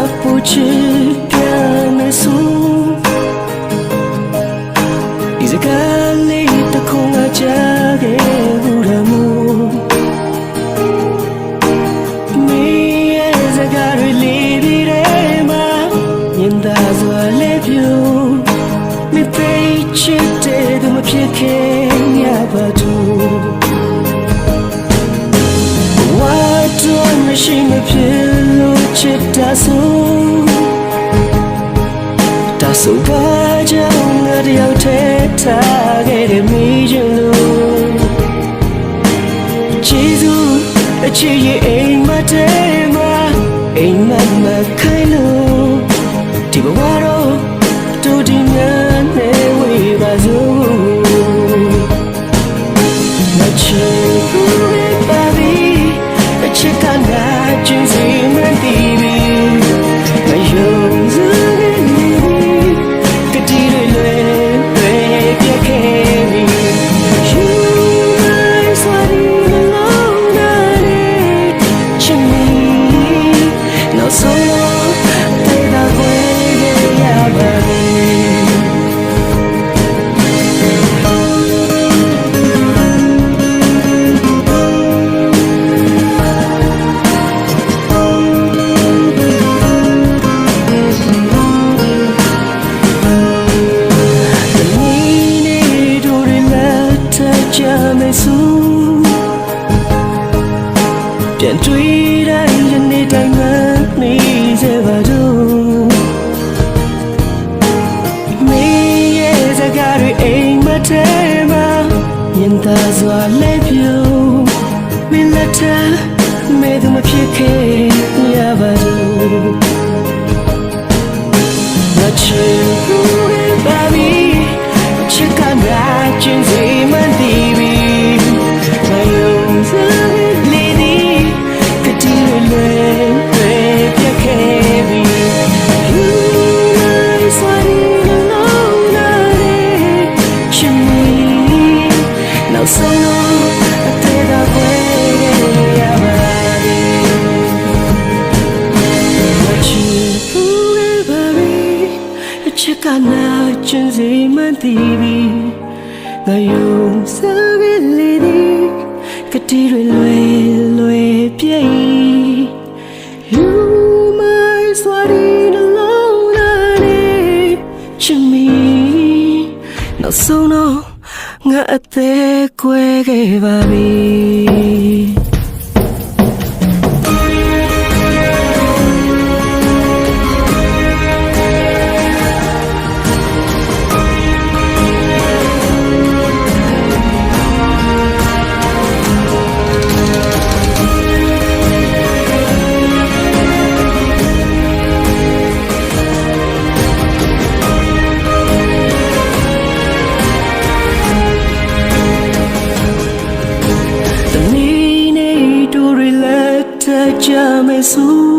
ချစ်ပြန်မဆိုးဒီစကားလေးတစ်ခုငါကြားခဲ့ဘူးရမို့မင်းရဲ့စကားတွေလေးပြီးတဲ့မှာမြင်သာစွာလေးပြူမသိချစ်တဲ့သူမဖြစ်ခဲ့ရပါဘူးဝါတော့မရှိမဖြစ်လို့ ချစ်တာဆိုဒါဆိုဘာကြောင့်ငါတယောက်တည်းထားခဲ့တဲ့မိချင်လို့ကျေးဇူးအချစ်ရဲ့အိမ်မတဲမှာအိမ်မမခိုင်းလို့ဒီဘဝတော့တူ လိုက်စုပြန်တွေ့တိုင်းယနေ့တိုင်းမှနေစေပါတော့မေးရဲ့စကားတွေအိမ်မထဲမှာမြင်သာစွာလဲပြူမင်းလက်ထမေးသူမဖြစ်ခဲ့ရပါတော့လက်ချင်ဘူးရဲ့ baby ချစ်ကနာချင်းစီ ချင်စီမှန်တည်ပြီးငါယုံစားရလေဒီကတိတွေလွယ်လွယ်ပြည့် You my sweaty alone night ချင်မီနောက်ဆုံးတော့ငါအသေးကွဲခဲ့ပါပြီ Jesus.